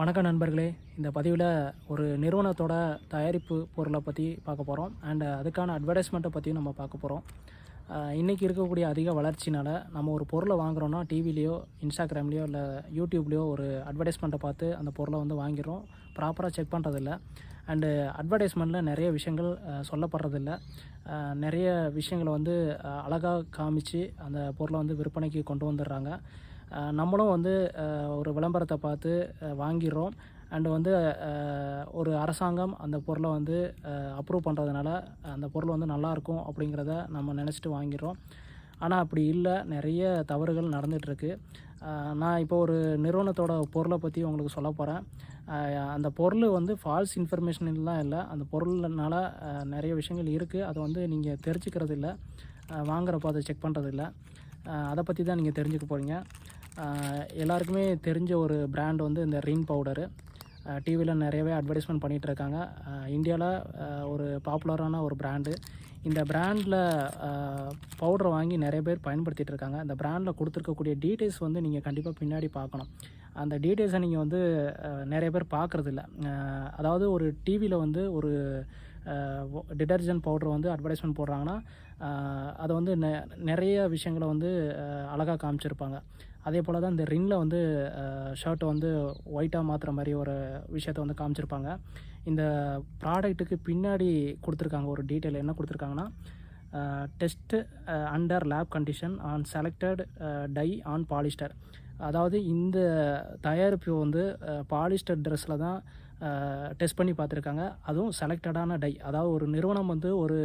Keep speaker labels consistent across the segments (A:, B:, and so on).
A: வணக்கம் நண்பர்களே. இந்த பதிவில் ஒரு நிறுவனத்தோட தயாரிப்பு பொருளை பற்றி பார்க்க போகிறோம் அண்ட் அதுக்கான அட்வர்டைஸ்மெண்ட்டை பற்றியும் நம்ம பார்க்க போகிறோம் இன்றைக்கி இருக்கக்கூடிய அதிக வளர்ச்சினால் நம்ம ஒரு பொருளை வாங்குறோன்னா டிவிலேயோ இன்ஸ்டாகிராம்லேயோ இல்லை யூடியூப்லேயோ ஒரு அட்வர்டைஸ்மெண்ட்டை பார்த்து அந்த பொருளை வந்து வாங்கிடுறோம். ப்ராப்பராக செக் பண்ணுறதில்ல அண்டு அட்வர்டைஸ்மெண்ட்டில் நிறைய விஷயங்கள் சொல்லப்படுறதில்ல. நிறைய விஷயங்களை வந்து அழகாக காமிச்சு அந்த பொருளை வந்து விற்பனைக்கு கொண்டு வந்துடுறாங்க. நம்மளும் வந்து ஒரு விளம்பரத்தை பார்த்து வாங்கிடுறோம். அண்டு வந்து ஒரு அரசாங்கம் அந்த பொருளை வந்து அப்ரூவ் பண்ணுறதுனால அந்த பொருள் வந்து நல்லாயிருக்கும் அப்படிங்கிறத நம்ம நினச்சிட்டு வாங்கிடுறோம். ஆனால் அப்படி இல்லை. நிறைய தவறுகள் நடந்துகிட்ருக்கு நான் இப்போ ஒரு நிறுவனத்தோட பொருளை பற்றி உங்களுக்கு சொல்ல போகிறேன் அந்த பொருள் வந்து ஃபால்ஸ் இன்ஃபர்மேஷன்லாம் இல்லை. அந்த பொருள்னால நிறைய விஷயங்கள் இருக்குது அதை வந்து நீங்கள் தெரிஞ்சுக்கிறது இல்லை வாங்குறப்போ அதை செக் பண்ணுறது இல்லை அதை பற்றி தான் நீங்கள் தெரிஞ்சுக்க போகிறீங்க எல்லாருக்குமே தெரிஞ்ச ஒரு பிராண்ட் வந்து இந்த ரின் பவுடரு. டிவியில் நிறையவே அட்வர்டைஸ்மெண்ட் பண்ணிகிட்டு இருக்காங்க இந்தியாவில் ஒரு பாப்புலரான ஒரு பிராண்டு இந்த பிராண்டில் பவுடரை வாங்கி நிறைய பேர் பயன்படுத்திகிட்டு இருக்காங்க இந்த பிராண்டில் கொடுத்துருக்கக்கூடிய டீட்டெயில்ஸ் வந்து நீங்கள் கண்டிப்பாக பின்னாடி பார்க்கணும். அந்த டீட்டெயில்ஸை நீங்கள் வந்து நிறைய பேர் பார்க்குறதில்ல. அதாவது ஒரு டிவியில் வந்து ஒரு டிடர்ஜென்ட் பவுடர் வந்து அட்வர்டைஸ்மெண்ட் போடுறாங்கன்னா அதை வந்து நெ நிறைய விஷயங்களை வந்து அழகாக காமிச்சிருப்பாங்க. அதே போல் தான் இந்த ரின்னில் வந்து ஷர்ட்டை வந்து ஒயிட்டாக மாற்றுற மாதிரி ஒரு விஷயத்தை வந்து காமிச்சிருப்பாங்க. இந்த ப்ராடக்ட்டுக்கு பின்னாடி கொடுத்துருக்காங்க ஒரு டீட்டெயில் என்ன கொடுத்துருக்காங்கன்னா test under lab condition on selected dye on polyester அதாவது இந்த தயாரிப்பு வந்து பாலிஸ்டர் ட்ரெஸ்ஸில் தான் டெஸ்ட் பண்ணி பார்த்துருக்காங்க. அதுவும் செலக்டடான டை அதாவது ஒரு நிறுவனம் வந்து ஒரு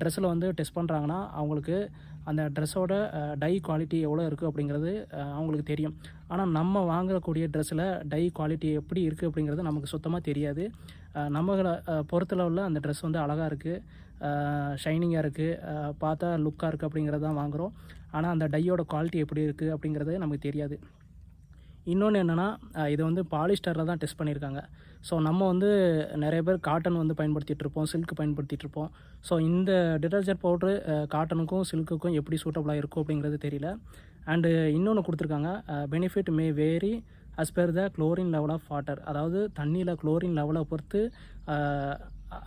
A: ட்ரெஸ்ஸில் வந்து டெஸ்ட் பண்ணுறாங்கன்னா அவங்களுக்கு அந்த ட்ரெஸ்ஸோட டை குவாலிட்டி எவ்வளோ இருக்குது அப்படிங்கிறது அவங்களுக்கு தெரியும். ஆனால் நம்ம வாங்கக்கூடிய ட்ரெஸ்ஸில் டை குவாலிட்டி எப்படி இருக்குது அப்படிங்கிறது நமக்கு சுத்தமாக தெரியாது. நம்மளை அஹ், உள்ள அந்த ட்ரெஸ் வந்து அழகாக இருக்குது ஷைனிங்காக இருக்குது பார்த்தா லுக்காக இருக்குது அப்படிங்கிறது தான் வாங்குகிறோம் ஆனால் அந்த டையோட குவாலிட்டி எப்படி இருக்குது அப்படிங்கிறது நமக்கு தெரியாது. இன்னொன்று என்னென்னா இது வந்து பாலிஸ்டரில் தான் டெஸ்ட் பண்ணியிருக்காங்க. ஸோ நம்ம வந்து நிறைய பேர் காட்டன் வந்து பயன்படுத்திகிட்டு இருப்போம் சில்க் பயன்படுத்திகிட்டு இருப்போம். ஸோ இந்த டிட்டர்ஜென்ட் பவுட்ரு காட்டனுக்கும் சில்க்குக்கும் எப்படி சூட்டபுளாக இருக்கும் அப்படிங்கிறது தெரியல. அண்டு இன்னொன்று கொடுத்துருக்காங்க benefit may vary as per the chlorine level of water அதாவது தண்ணியில் குளோரின் லெவலை பொறுத்து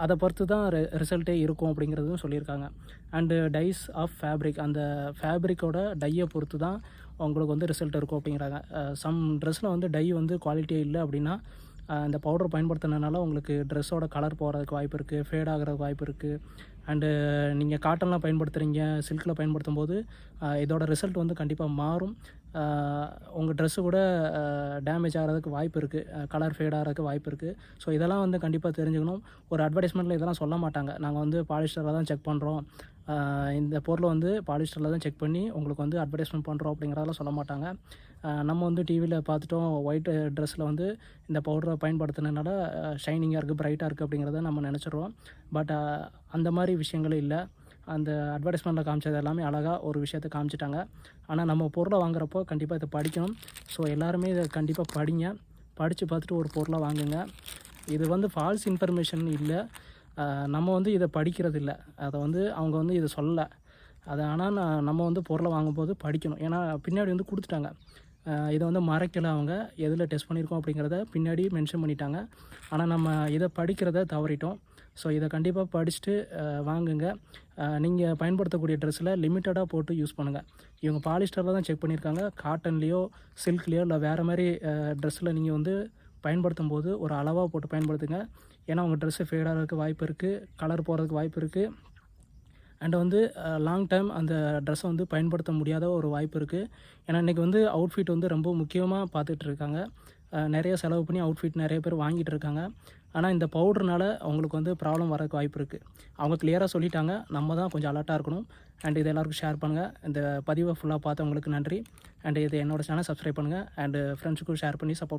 A: அதை பொறுத்து தான் ரி ரிசல்ட்டே இருக்கும் அப்படிங்கிறதும் சொல்லியிருக்காங்க. அண்டு டைஸ் ஆஃப் ஃபேப்ரிக் அந்த ஃபேப்ரிக்கோட டையை பொறுத்து தான் உங்களுக்கு வந்து ரிசல்ட் இருக்கும் அப்படிங்கிறாங்க. சம் ட்ரெஸ்ஸில் வந்து டை வந்து குவாலிட்டியே இல்லை அப்படின்னா இந்த பவுடர் பயன்படுத்தினதுனால உங்களுக்கு ட்ரெஸ்ஸோட கலர் போகிறதுக்கு வாய்ப்பு இருக்குது ஃபேட் ஆகிறதுக்கு வாய்ப்பு இருக்குது அண்டு நீங்கள் காட்டன்லாம் பயன்படுத்துகிறீங்க சில்கில் பயன்படுத்தும் போது இதோட ரிசல்ட் வந்து கண்டிப்பாக மாறும். உங்கள் ட்ரெஸ்ஸு கூட டேமேஜ் ஆகிறதுக்கு வாய்ப்பு இருக்குது கலர் ஃபேட் ஆகிறதுக்கு வாய்ப்பு இருக்குது ஸோ இதெல்லாம் வந்து கண்டிப்பாக தெரிஞ்சுக்கணும். ஒரு அட்வர்டைஸ்மெண்ட்டில் இதெல்லாம் சொல்ல மாட்டாங்க. நாங்கள் வந்து பாலிஸ்டரில் தான் செக் பண்ணுறோம் இந்த பொருளை வந்து பாலிஸ்டரில் தான் செக் பண்ணி உங்களுக்கு வந்து அட்வர்டைஸ்மெண்ட் பண்ணுறோம் அப்படிங்கிறதெல்லாம் சொல்ல மாட்டாங்க. நம்ம வந்து டிவியில் பார்த்துட்டோம் ஒயிட் ட்ரெஸ்ஸில் வந்து இந்த பவுடரை பயன்படுத்தினதுனால ஷைனிங்காக இருக்குது ப்ரைட்டாக இருக்குது அப்படிங்கிறத நம்ம நினச்சிடுறோம். பட் அந்த மாதிரி விஷயங்களும் இல்லை. அந்த அட்வர்டைஸ்மெண்ட்டில் காமிச்சது எல்லாமே அழகாக ஒரு விஷயத்தை காமிச்சிட்டாங்க. ஆனால் நம்ம பொருளை வாங்குறப்போ கண்டிப்பாக இதை படிக்கணும். ஸோ எல்லாருமே இதை கண்டிப்பாக படிங்க. படித்து பார்த்துட்டு ஒரு பொருளை வாங்குங்க. இது வந்து ஃபால்ஸ் இன்ஃபர்மேஷன் இல்லை. நம்ம வந்து இதை படிக்கிறது இல்லை அதை வந்து அவங்க வந்து இதை சொல்லலை. அதை ஆனால் நான் நம்ம வந்து பொருளை வாங்கும்போது படிக்கணும். ஏன்னா பின்னாடி வந்து கொடுத்துட்டாங்க. இதை வந்து மறைக்கலை அவங்க. எதில் டெஸ்ட் பண்ணியிருக்கோம் அப்படிங்கிறத பின்னாடி மென்ஷன் பண்ணிட்டாங்க. ஆனால் நம்ம இதை படிக்கிறத தவறிட்டோம். ஸோ இதை கண்டிப்பாக படிச்சுட்டு வாங்குங்க. நீங்கள் பயன்படுத்தக்கூடிய ட்ரெஸ்ஸில் லிமிட்டடாக போட்டு யூஸ் பண்ணுங்கள் இவங்க பாலிஸ்டரில் தான் செக் பண்ணியிருக்காங்க. காட்டன்லேயோ சில்க்லேயோ இல்லை வேறு மாதிரி ட்ரெஸ்ஸில் நீங்கள் வந்து பயன்படுத்தும் போது ஒரு அளவாக போட்டு பயன்படுத்துங்க. ஏன்னா உங்கள் ட்ரெஸ்ஸு ஃபேடாகிறதுக்கு வாய்ப்பு இருக்குது கலர் போகிறதுக்கு வாய்ப்பு இருக்குது அண்ட் வந்து லாங் டைம் அந்த ட்ரெஸ்ஸை வந்து பயன்படுத்த முடியாத ஒரு வாய்ப்பு இருக்குது ஏன்னா இன்றைக்கி வந்து அவுட்ஃபிட் வந்து ரொம்ப முக்கியமாக பார்த்துட்டு இருக்காங்க. நிறைய செலவு பண்ணி அவுட்ஃபிட் நிறைய பேர் வாங்கிட்டு இருக்காங்க. ஆனால் இந்த பவுடர்னால அவங்களுக்கு வந்து ப்ராப்ளம் வரதுக்கு வாய்ப்பு இருக்குது அவங்க கிளியராக சொல்லிட்டாங்க. நம்ம தான் கொஞ்சம் அலர்ட்டாக இருக்கணும். அண்ட் இது எல்லாருக்கும் ஷேர் பண்ணுங்கள் இந்த பதிவை ஃபுல்லாக பார்த்தவங்களுக்கு நன்றி. அண்ட் இது என்னோடய சேனல் சப்ஸ்கிரைப் பண்ணுங்கள் அண்டு ஃப்ரெண்ட்ஸுக்கும் ஷேர் பண்ணி சப்போர்ட்